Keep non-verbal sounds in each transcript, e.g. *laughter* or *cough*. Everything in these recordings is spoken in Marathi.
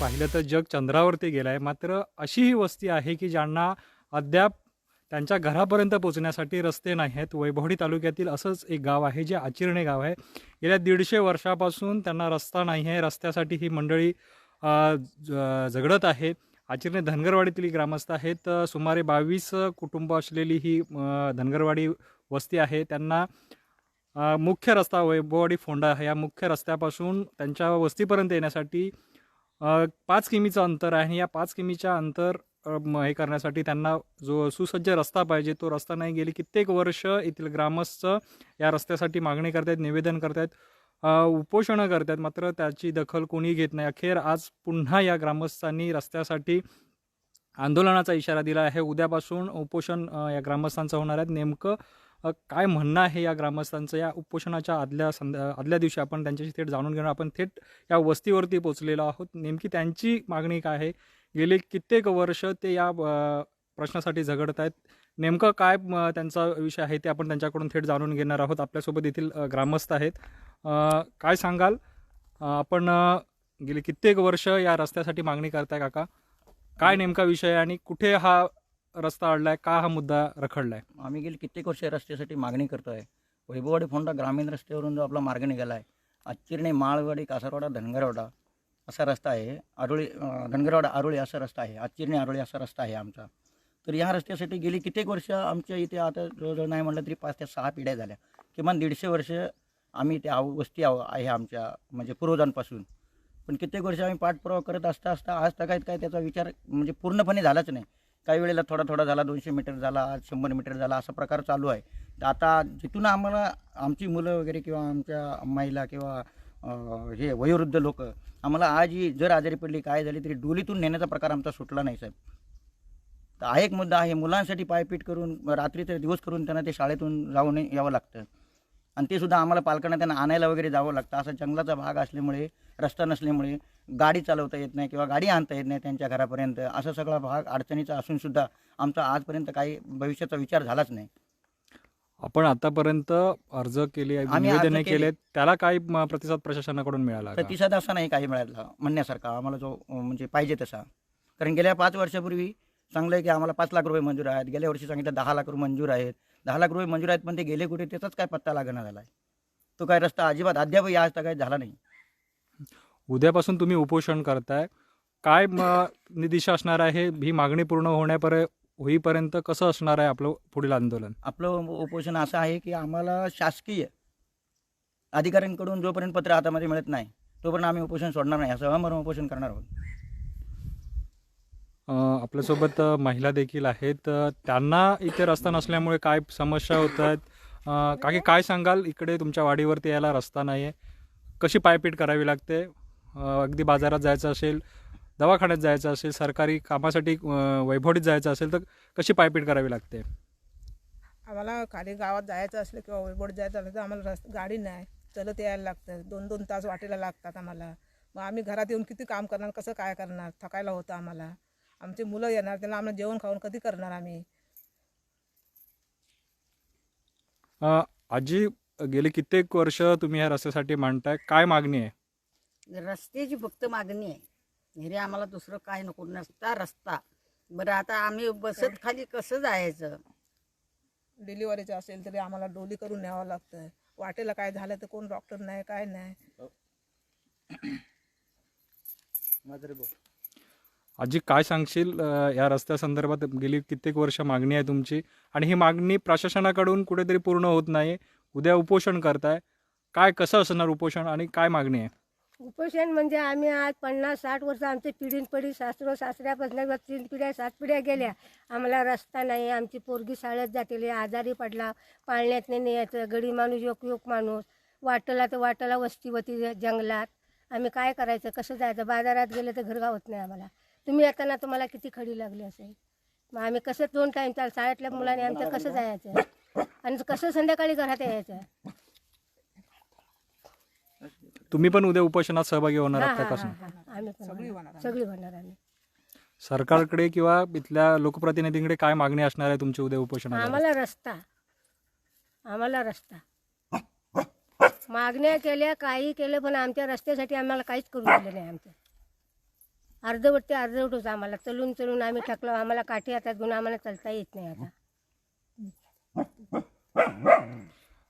पाहिलं तर जग चंद्रावरती गेलं आहे मात्र अशी ही वस्ती आहे की ज्यांना अद्याप त्यांच्या घरापर्यंत पोचण्यासाठी रस्ते नाही आहेत वैभवडी तालुक्यातील असंच एक गाव आहे जे आचिरणे गाव आहे. गेल्या दीडशे वर्षापासून त्यांना रस्ता नाही आहे रस्त्यासाठी ही मंडळी ज- झगडत आहे. आचिरणे धनगरवाडीतील ही ग्रामस्थ आहेत. सुमारे बावीस कुटुंब असलेली ही धनगरवाडी वस्ती आहे. त्यांना मुख्य रस्ता वैभववाडी फोंडा या मुख्य रस्त्यापासून त्यांच्या वस्तीपर्यंत येण्यासाठी पाच किमीचं अंतर आहे आणि या पाच किमीच्या अंतर म- हे करण्यासाठी त्यांना जो सुसज्ज रस्ता पाहिजे तो रस्ता नाही गेली कित्येक वर्ष येथील ग्रामस्थ या रस्त्यासाठी मागणी करतायत निवेदन करतायत उपोषणं करतायत. मात्र त्याची दखल कोणी घेत नाही. अखेर आज पुन्हा या ग्रामस्थांनी रस्त्यासाठी आंदोलनाचा इशारा दिला आहे. उद्यापासून उपोषण या ग्रामस्थांचं होणार आहे. नेमकं काय म्हणणं आहे या ग्रामस्थांचं? या उपोषणाच्या आदल्या संध्या आदल्या दिवशी आपण त्यांच्याशी थेट जाणून घेणार. आपण थेट या वस्तीवरती पोचलेलो आहोत. नेमकी त्यांची मागणी काय आहे? गेले कित्येक वर्ष ते या प्रश्नासाठी झगडत आहेत. नेमकं काय म, त्यांचा विषय आहे ते आपण त्यांच्याकडून थेट जाणून घेणार आहोत. आपल्यासोबत येथील ग्रामस्थ आहेत. काय सांगाल? आपण गेले गेली कित्येक वर्ष या रस्त्यासाठी मागणी करताय काका. काय नेमका विषय आहे आणि कुठे हा रस्ता अडलाय का हा मुद्दा रखडलाय? आम्ही गेली कित्येक वर्ष या रस्त्यासाठी मागणी करतो आहे वैभववाडी फोंडा ग्रामीण रस्त्यावरून जो आपला मार्ग निघाला आहे आचिर्णे माळवाडी कासारवाडा धनगरवाडा असा रस्ता आहे. आरोळी धनगरवाडा आरोळी असा रस्ता आहे. आचिर्णे आरोळी असा रस्ता आहे आमचा. तर या रस्त्यासाठी गेली कित्येक वर्ष आमच्या इथे आता जवळजवळ नाही म्हटलं तरी पाच ते सहा पिढ्या झाल्या. किमान दीडशे वर्ष आम्ही त्या आव- वस्ती आव आहे आमच्या म्हणजे पूर्वजांपासून. पण कित्येक वर्ष आम्ही पाठपुरावा करत असता असता आज तगायत काय त्याचा विचार म्हणजे पूर्णपणे झालाच नाही. काही वेळेला थोडा थोडा झाला दोनशे मीटर झाला आज शंभर मीटर झाला असा प्रकार चालू आहे. तर आता जिथून आम्हाला आमची मुलं वगैरे किंवा आमच्या महिला किंवा हे वयोवृद्ध लोक आम्हाला आज ही जर आजारी पडली काय झाली तरी डोलीतून नेण्याचा प्रकार आमचा सुटला नाही साहेब. तर हा एक मुद्दा आहे मुलांसाठी पायपीट करून रात्रीचे दिवस करून त्यांना ते शाळेतून जाऊन यावं लागतं. आणि ते सुद्धा आम्हाला पालकांना त्यांना आणायला वगैरे जावं लागतं. असा जंगलाचा भाग असल्यामुळे रस्ता नसल्यामुळे गाडी चालवता येत नाही किंवा गाडी आणता येत नाही त्यांच्या घरापर्यंत असा सगळा भाग अडचणीचा असून सुद्धा आमचा आजपर्यंत काही भविष्याचा विचार झालाच नाही. आपण आतापर्यंत अर्ज केले निवेदने केले. त्याला काय म, प्रतिसाद प्रशासनाकडून मिळाला का? प्रतिसाद असा नाही काही मिळाला म्हणण्यासारखा आम्हाला जो म्हणजे पाहिजे तसा. कारण गेल्या पाच वर्षापूर्वी चांगलं आहे की आम्हाला पाच लाख रुपये मंजूर आहेत गेल्या वर्षी सांगितलं दहा लाख रुपये मंजूर आहेत. दहा लाख रुपये मंजूर आहेत पण ते गेले कुठे त्याचाच काय पत्ता लागणार झाला आहे तो काय रस्ता अजिबात अद्यापही आज तक काही झाला नाही. उद्यापासून तुम्ही उपोषण करताय. काय म, दिशा असणार आहे? ही मागणी पूर्ण होण्यापर्यंत होईपर्यंत कसं असणार आहे आपलं पुढील आंदोलन? आपलं उपोषण असं आहे की आम्हाला शासकीय अधिकाऱ्यांकडून जोपर्यंत पत्र हातामध्ये मिळत नाही तोपर्यंत आम्ही उपोषण सोडणार नाही. असं अमरण उपोषण करणार आहोत. आपल्यासोबत महिला देखील आहेत. त्यांना इथे रस्ता नसल्यामुळे काय समस्या होत आहेत? काकी काय सांगाल? इकडे तुमच्या वाडीवरती यायला रस्ता नाही आहे कशी पायपीट करावी लागते? अगदी बाजारात जायचं असेल दवाखान्यात जायचं असेल सरकारी कामासाठी वैभवडीत जायचं असेल तर कशी पायपीट करावी लागते? आम्हाला खाली गावात जायचं असलं किंवा वैभोड जायचं असलं तर आम्हाला रस्त गाडी नाही. चलत यायला लागतं. दोन दोन तास वाटेला लागतात आम्हाला. मग आम्ही घरात येऊन किती काम करणार कसं काय करणार थकायला होतं आम्हाला. आमची मुलं येणार त्यांना आम्हाला जेवण खाऊन कधी करणार आम्ही? आजी गेली कित्येक वर्ष तुम्ही ह्या रस्त्यासाठी मांडताय. काय मागणी आहे? रस्त्याची फक्त मागणी आहे. हेरे आम्हाला दुसरं काय नको नसता रस्ता. बरं आता आम्ही बसत खाली कसं जायचं? डिलिव्हरीचं असेल तरी आम्हाला डोली करून न्यावं लागतं. वाटेला काय झालं तर कोण डॉक्टर नाही काय नाही? आजी काय सांगशील अ, या रस्त्यासंदर्भात गेली कित्येक वर्ष मागणी आहे तुमची आणि ही मागणी प्रशासनाकडून कुठेतरी पूर्ण होत नाही उद्या उपोषण करताय. काय कसं असणार उपोषण आणि काय मागणी आहे? उपोषण म्हणजे आम्ही आज पन्नास साठ वर्ष आमचे पिढीन पिढी सासरो सासऱ्यापासून तीन पिढ्या सात पिढ्या गेल्या. आम्हाला रस्ता नाही आमची पोरगी शाळेत जातेली आजारी पडला पाळण्यात नाही यायचं गडी माणूस योग योग माणूस. वाटला तर वाटला वस्ती होती जंगलात. आम्ही काय करायचं कसं जायचं? बाजारात गेलं तर घरगा होत नाही आम्हाला. तुम्ही येताना तुम्हाला किती खडी लागली असेल? मग आम्ही कसं दोन टाईम चाल शाळेतल्या मुलांनी आमचं कसं जायचं? आणि कसं संध्याकाळी घरात यायचं? तुम्ही पण उद्या उपोषणात सहभागी होणार आहात हा, का कसं हा, हा. आम्ही पण सगळी होणार. होणार सगळी होणार आम्ही. सरकारकडे किंवा इथल्या लोकप्रतिनिधींकडे काय मागणी असणार आहे तुमची उद्या उपोषणाला? आम्हाला रस्ता. आम्हाला रस्ता. मागण्या केल्या काही केलं पण आमच्या रस्त्यासाठी आम्हाला काहीच करून दिलं नाही आमचं. अर्धवट ते अर्धवटच आम्हाला. चलून चलून आम्ही टाकलो आम्हाला काठी हातात घेऊन आम्हाला चालता येत नाही आता.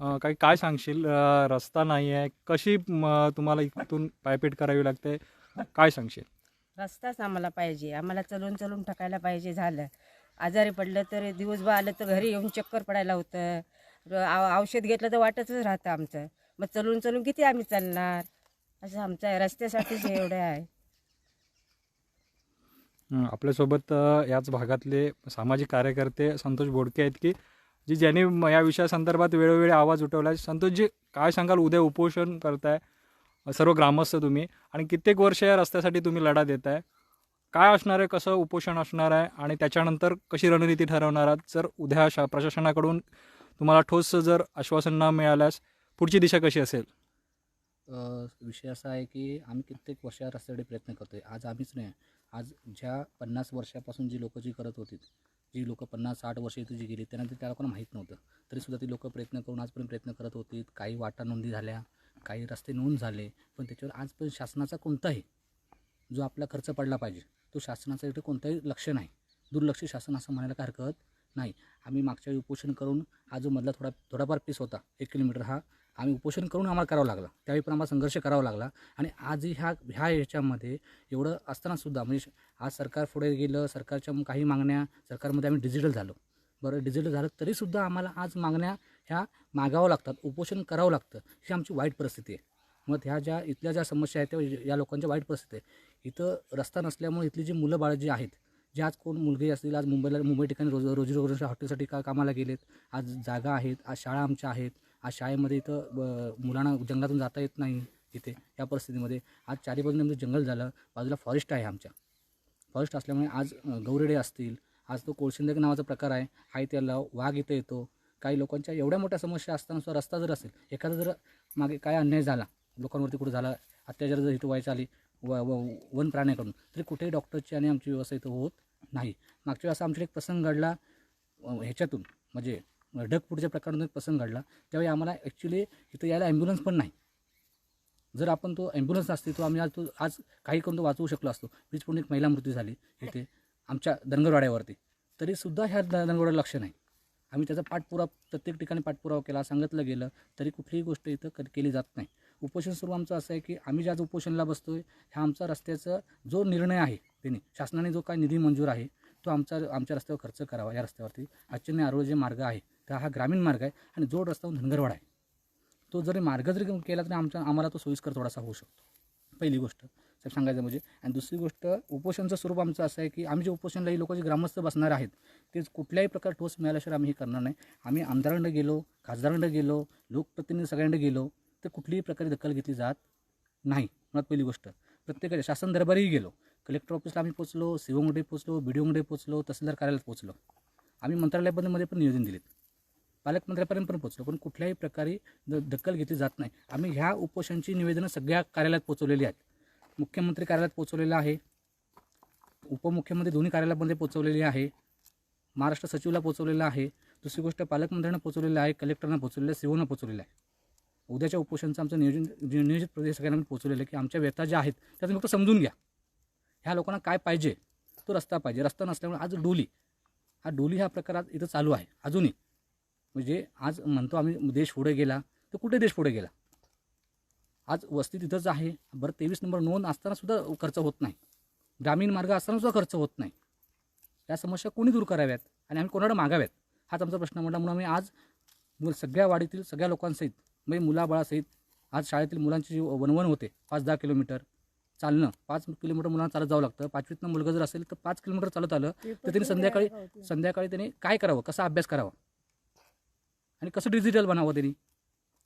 काही काय सांगशील? रस्ता नाही आहे कशी तुम्हाला इथून पायपीट करावी लागते? काय सांगशील? रस्ताच आम्हाला पाहिजे. आम्हाला चलून चलून टाकायला पाहिजे झालं. आजारी पडलं तर दिवसभर आलं तर घरी येऊन चक्कर पडायला होतं. औषध घेतलं तर वाटतच राहतं आमचं. मग चलून चलून किती आम्ही चालणार? असं आमचं रस्त्यासाठीच एवढं आहे. आपल्यासोबत याच भागातले सामाजिक कार्यकर्ते संतोष बोडके आहेत की जी ज्यांनी म- या विषयासंदर्भात वेळोवेळी आवाज उठवला आहे संतोषजी काय सांगाल? उद्या उपोषण करताय. सर्व ग्रामस्थ तुम्ही. आणि कित्येक वर्ष या रस्त्यासाठी तुम्ही लढा देत आहे काय असणार आहे? कसं उपोषण असणार आहे? आणि त्याच्यानंतर कशी रणनीती ठरवणार आहात? जर उद्या शा प्रशासनाकडून तुम्हाला ठोस जर आश्वासन न मिळाल्यास पुढची दिशा कशी असेल? विषय असा आहे की आम्ही कित्येक वर्षा रस्त्यासाठी प्रयत्न करतो आहे आज आम्हीच नाही. आज ज्या पन्नास वर्षापासून जी लोकं जी करत होती जी लोकं पन्नास साठ वर्ष इथे जी गेली त्यांना ते त्या लोकांना माहीत नव्हतं. तरीसुद्धा ती लोकं प्रयत्न करून आजपर्यंत प्रयत्न करत होती. काही वाटा नोंदी झाल्या काही रस्ते नोंद झाले पण त्याच्यावर आजपर्यंत शासनाचा कोणताही जो आपला खर्च पडला पाहिजे तो शासनाचा इथे कोणताही लक्ष नाही. दुर्लक्ष शासन असं म्हणायला काय हरकत नाही. आम्ही मागच्या वेळी उपोषण करून हा जो मधला थोडा थोडाफार पीस होता एक किलोमीटर हा आम्ही उपोषण करून आम्हाला करावं लागला. त्यावेळी पण आम्हाला संघर्ष करावा लागला. आणि आजही ह्या ह्या याच्यामध्ये एवढं असतानासुद्धा म्हणजे आज सरकार पुढे गेलं सरकारच्या काही मागण्या सरकारमध्ये आम्ही डिजिटल झालो. बरं डिजिटल झालं तरीसुद्धा आम्हाला आज मागण्या ह्या मागावं लागतात उपोषण करावं लागतं ही आमची वाईट परिस्थिती आहे. मग ह्या ज्या इथल्या ज्या समस्या आहेत त्या या लोकांच्या वाईट परिस्थिती आहे. इथं रस्ता नसल्यामुळे इथली जी मुलं बाळं जी आहेत जे आज कोण मुलगी असतील आज मुंबईला मुंबई ठिकाणी रोज रोजी रोजच्या हॉटेलसाठी का कामाला गेलेत आज जागा आहेत आज शाळा आमच्या आहेत आज शाळेमध्ये इथं ब- मुलांना जंगलातून जाता येत नाही इथे या परिस्थितीमध्ये. आज चारी बाजूने आमचं म्हणजे जंगल झालं बाजूला फॉरेस्ट आहे आमच्या. फॉरेस्ट असल्यामुळे आज अ, गौरेडे असतील. आज तो कोळशिंदे नावाचा प्रकार आहे. हाय त्याला वाघ इथं येतो. काही लोकांच्या एवढ्या मोठ्या समस्या असताना सुद्धा रस्ता जर असेल एखादा जर मागे काय अन्याय झाला लोकांवरती कुठं झाला अत्याचार जर इथं व्हायचा आली व व वन प्राण्याकडून तरी कुठेही डॉक्टरची आणि आमची व्यवस्था इथं होत नाही. मागच्या वेळेस आमच्याकडे एक प्रसंग घडला ह्याच्यातून. म्हणजे ढगपुडच्या प्रकारातून एक प्रसंग घडला. त्यावेळी आम्हाला ॲक्च्युली इथं यायला ॲम्ब्युलन्स पण नाही. जर आपण तो ॲम्ब्युलन्स असते तो आम्ही आज तो आज काही करून तो वाचवू शकलो असतो. वीज पडून एक महिला मृत्यू झाली इथे आमच्या धनगरवाड्यावरती तरीसुद्धा ह्या ध- धनगरवाड्याला लक्ष नाही. आम्ही त्याचा पाठपुरावा प्रत्येक ठिकाणी पाठपुरावा केला सांगितलं गेलं तरी कुठलीही गोष्ट इथं क केली जात नाही. उपोषण सुरू आमचं असं आहे की आम्ही ज्या उपोषणाला बसतो आहे ह्या आमचा रस्त्याचा जो निर्णय आहे त्यांनी शासनाने जो काय निधी मंजूर आहे तो आमचा आमच्या रस्त्यावर खर्च करावा या रस्त्यावरती. आश्चर्य आरोग्य जे मार्ग आहे तर हा ग्रामीण मार्ग आहे आणि जोड रस्त्याहून धनगरवाड आहे. तो जरी मार्ग जरी केला तरी आमच्या आम्हाला तो सोयीस्कर थोडासा होऊ शकतो. पहिली गोष्ट. साहेब सांगायचं म्हणजे आणि दुसरी गोष्ट उपोषणचं स्वरूप आमचं असं आहे की आम्ही जे उपोषणला ही लोक जे ग्रामस्थ बसणार आहेत ते कुठल्याही प्रकार ठोस मिळाल्याशिवाय आम्ही हे करणार नाही. आम्ही आमदारांकडे गेलो खासदारांकडे गेलो लोकप्रतिनिधी सगळ्यांकडे गेलो तर कुठलीही प्रकारे दखल घेतली जात नाही. मुळात पहिली गोष्ट. प्रत्येकाच्या शासन दरबारीही गेलो. कलेक्टर ऑफिसला आम्ही पोचलो सी पोचलो बी डी ओमध्ये पोचलो तहसीलदार कार्यालयात पोचलो. आम्ही मंत्रालयामध्ये पण नियोजन दिलेत. पालकमंत्र्यापर्यंत पण पोचलो पण कुठल्याही प्रकारे द दखल घेतली जात नाही. आम्ही ह्या उपोषणची निवेदनं सगळ्या कार्यालयात पोचवलेली आहेत. मुख्यमंत्री कार्यालयात पोचवलेलं आहे. उपमुख्यमंत्री दोन्ही कार्यालयामध्ये पोचवलेली आहे. महाराष्ट्र सचिवला पोचवलेलं आहे. दुसरी गोष्ट पालकमंत्र्यांना पोचवलेलं आहे कलेक्टरना पोचवलेलं आहे सीओना पोचवलेलं आहे. उद्याच्या उपोषणचं आमचं नियोजन नियोजित प्रदेश सगळ्यांना पोचवलेलं आहे की आमच्या व्यथा ज्या आहेत त्या तुम्ही फक्त समजून घ्या. ह्या लोकांना काय पाहिजे? तो रस्ता पाहिजे. रस्ता नसल्यामुळे आज डोली. हा डोली हा प्रकार आज इथं चालू आहे. अजूनही. म्हणजे आज म्हणतो आम्ही देश पुढे गेला तर कुठे देश पुढे गेला? आज वस्ती तिथंच आहे. बरं तेवीस नंबर नोंद असतानासुद्धा खर्च होत नाही. ग्रामीण मार्ग असतानासुद्धा खर्च होत नाही. या समस्या कोणी दूर कराव्यात? आणि आम्ही कोणाकडे मागाव्यात? हाच आमचा प्रश्न म्हटला म्हणून आम्ही आज सगळ्या वाडीतील सगळ्या लोकांसहित म्हणजे मुलाबाळासहित आज शाळेतील मुलांची जी वनवन होते पाच दहा किलोमीटर चालणं. पाच किलोमीटर मुलांना चालत जावं लागतं. पाचवीतनं मुलगा जर असेल तर पाच किलोमीटर चालत आलं तर त्यांनी संध्याकाळी संध्याकाळी त्यांनी काय करावं? कसा अभ्यास करावा? आणि कसं डिजिटल बनावं त्यांनी?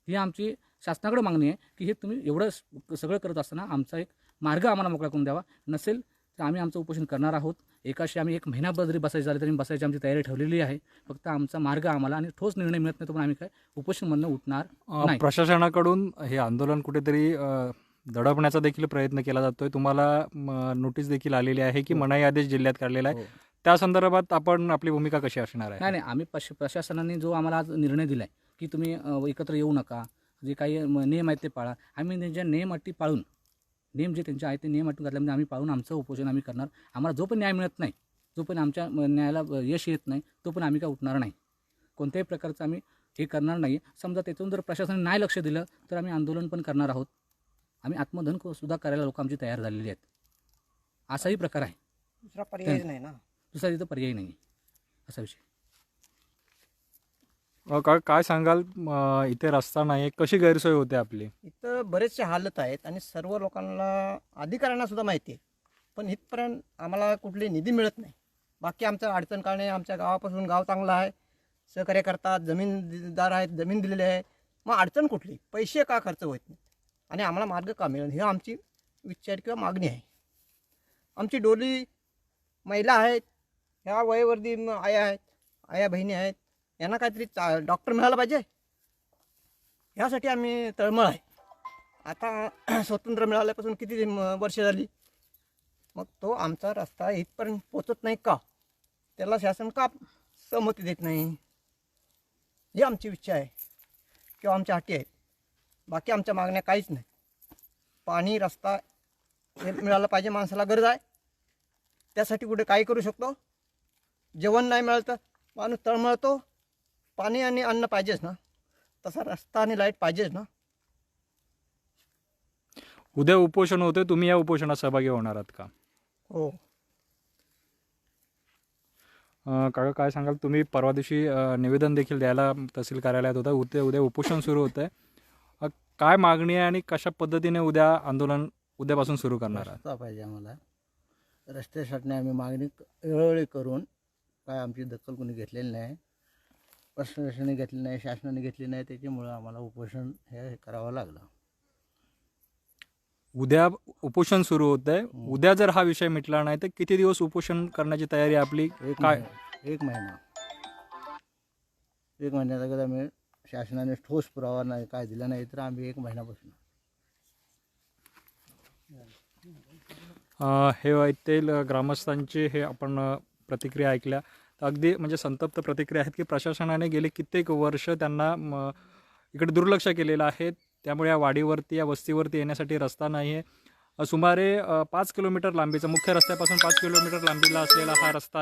ही आमची शासनाकडे मागणी आहे की हे तुम्ही एवढं सगळं करत असताना आमचा एक मार्ग आम्हाला मोकळा करून द्यावा. नसेल तर आम्ही आमचं उपोषण करणार आहोत. एकाशी आम्ही एक महिनाभर जरी बसायचं झालं तरी बसायची आमची तयारी ठेवलेली आहे. फक्त आमचा मार्ग आम्हाला आणि ठोस निर्णय मिळत नाही तर आम्ही काय उपोषणमधनं उठणार. प्रशासनाकडून हे आंदोलन कुठेतरी दडपण्याचा देखील प्रयत्न केला जातोय. तुम्हाला नोटीस देखील आलेली आहे की हो. मनाई आदेश जिल्ह्यात काढलेला आहे. हो. त्या संदर्भात आपण आपली भूमिका कशी असणार आहे? नाही नाही आम्ही प्रश प्रशासनाने जो आम्हाला आज निर्णय दिला आहे की तुम्ही एकत्र येऊ नका जे काही नियम आहेत ते पाळा. आम्ही त्यांच्या नियम अटी पाळून नियम जे त्यांचे आहेत ते नियम अटी घातल्यामध्ये आम्ही पाळून आमचं उपोषण आम्ही करणार. आम्हाला जो पण न्याय मिळत नाही जो पण आमच्या न्यायाला यश येत नाही तो पण आम्ही काय उठणार नाही. कोणत्याही प्रकारचं आम्ही हे करणार नाही. समजा त्यातून जर प्रशासनाने नाही लक्ष दिलं तर आम्ही आंदोलन पण करणार आहोत. आम्ही आत्मदहन क- सुद्धा करायला लोक आमची तयार झालेली आहेत. असाही प्रकार आहे. दुसरा पर्यायच नाही ना. दुसरा तिथं पर्याय नाही. आहे असा विषय. अ, काय काय सांगाल? इथे रस्ता नाही कशी गैरसोय होते आपली? इथं बरेचसे हालत आहेत आणि सर्व लोकांना अधिकाऱ्यांना सुद्धा माहिती आहे. पण इथपर्यंत आम्हाला कुठली निधी मिळत नाही. बाकी आमचं अडचण काय नाही आमच्या गावापासून गाव चांगलं आहे. सहकार्य करतात जमीनदार आहेत जमीन दिलेली आहे. मग अडचण कुठली? पैसे का खर्च होत नाही? आणि आम्हाला मार्ग का मिळेल ही आमची विचार किंवा मागणी आहे. आमची डोली महिला आहेत ह्या वयवर्दी म- आया आहेत आया बहिणी आहेत यांना काहीतरी चा डॉक्टर मिळाला पाहिजे. ह्यासाठी आम्ही तळमळ आहे. आता *clears throat* स्वतंत्र मिळाल्यापासून किती वर्ष झाली? मग तो आमचा रस्ता इथपर्यंत पोचत नाही का? त्याला शासन का सहमती देत नाही? ही आमची इच्छा आहे किंवा आमच्या अटी आहेत. बाकी आमच्या मागण्या काहीच नाही. पाणी रस्ता हे मिळालं पाहिजे माणसाला गरज आहे. त्यासाठी कुठे काय करू शकतो. जेवण नाही मिळतं माणूस तळमळतो. पाणी आणि अन्न पाहिजेच ना. तसा रस्ता आणि लाइट पाहिजेच ना. उद्या उपोषण होते तुम्ही या उपोषणात सहभागी होणार आहात का? हो. अ, काका काय सांगाल? तुम्ही परवा दिवशी अ, निवेदन देखील द्यायला तहसील कार्यालयात होता. उद्या उद्या उपोषण सुरू होतं आहे काय मागणी आहे आणि कशा पद्धतीने उद्या आंदोलन उद्यापासून सुरू करणार आहात? रस्ता पाहिजे आम्हाला. रस्त्यासाठी आम्ही मागणी क- वेळोवेळी करून काय आमची दखल कोणी घेतलेली नाही प्रशासनाने घेतली नाही शासनाने घेतली नाही त्याच्यामुळं आम्हाला उपोषण हे करावं लागलं. उद्या उपोषण सुरू होत आहे उद्या जर हा विषय मिटला नाही तर किती दिवस उपोषण करण्याची तयारी आपली? एक काय? महिना. एक महिना. एक महिन्यात अगर आम्ही शासनाने ठोस पुरावा नाही काय दिला नाही तर आम्ही एक महिना बसणार. हे येथील ग्रामस्थांची हे आपण प्रतिक्रिया ऐकल्या. तर अगदी म्हणजे संतप्त प्रतिक्रिया आहेत की प्रशासनाने गेले कित्येक वर्ष त्यांना इकडे दुर्लक्ष केलेलं आहे. त्यामुळे या वाडीवरती या वस्तीवरती येण्यासाठी रस्ता नाही आहे सुमारे पाच किलोमीटर लांबीचा मुख्य रस्त्यापासून पाच किलोमीटर लांबीला असलेला हा रस्ता